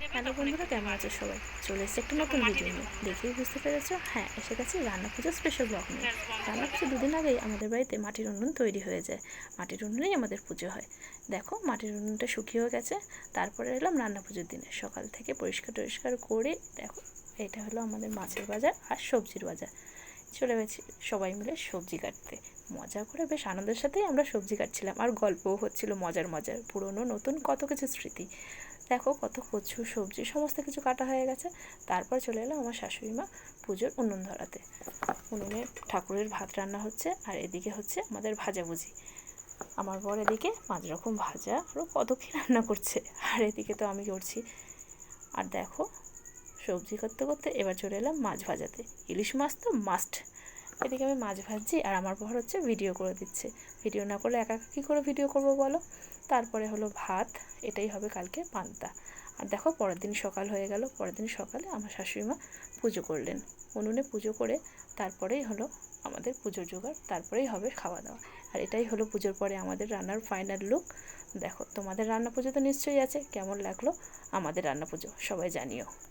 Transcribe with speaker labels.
Speaker 1: Hello বন্ধুরা কেমন আছো সবাই? চলে এসেছে একটা নতুন ভিডিও নিয়ে। দেখেই বুঝতে পেরেছ? হ্যাঁ এসে গেছে রান্না পুজো স্পেশাল ব্লগ নিয়ে। রান্না পুজো দুদিন আগেই আমাদের বাড়িতে মাটির উনুন তৈরি হয়ে যায়। মাটির উনুনেই আমাদের পুজো হয়। দেখো মাটির উনুনটা শুকিয়েও গেছে। তারপরে এলাম রান্না পুজোর দিনে। সকাল থেকে পরিষ্কার টরিষ্কার করে দেখো এটা হলো আমাদের মাছের বাজার আর সবজির বাজার। চলে গেছি সবাই মিলে সবজি কাটতে। মজা করে বেশ আনন্দের সাথেই আমরা সবজি কাটছিলাম। আর গল্পও হচ্ছিল মজার মজার। পুরনো নতুন কত কিছু স্মৃতি। দেখো কত কচু, সবজি, সমস্ত কিছু কাটা হয়ে গেছে। তারপর চলে এলো আমার শাশুড়ি মা পুজোর উনুন ধরাতে। উনুনে ঠাকুরের ভাত রান্না হচ্ছে আর এদিকে হচ্ছে আমাদের ভাজাভুজি আমার বর এদিকে পাঁচ রকম ভাজা আরও কত কী রান্না করছে। আর এদিকে তো আমি করছি। আর দেখো সবজি করতে করতে এবার চলে এলাম মাছ ভাজাতে। ইলিশ মাছ তো মাস্ট এদিকে আমি মাছ ভাজছি আর আমার বর হচ্ছে ভিডিও করে দিচ্ছে। ভিডিও না করলে একা একা কী করে ভিডিও করব বলো? তারপরে হলো ভাত, এটাই হবে কালকে পান্তা। আর দেখো পরের দিন সকাল হয়ে গেল, পরের দিন সকালে আমার শাশুড়ি মা পুজো করলেন। উনুনে পুজো করে তারপরেই হলো আমাদের পুজোর জোগাড়, তারপরেই হবে খাওয়া দাওয়া আর এটাই হলো পুজোর পরে আমাদের রান্নার ফাইনাল লুক দেখো, তোমাদের রান্না পুজো তো নিশ্চয়ই আছে, কেমন লাগল? আমাদের রান্না পুজো, সবাই জানিও।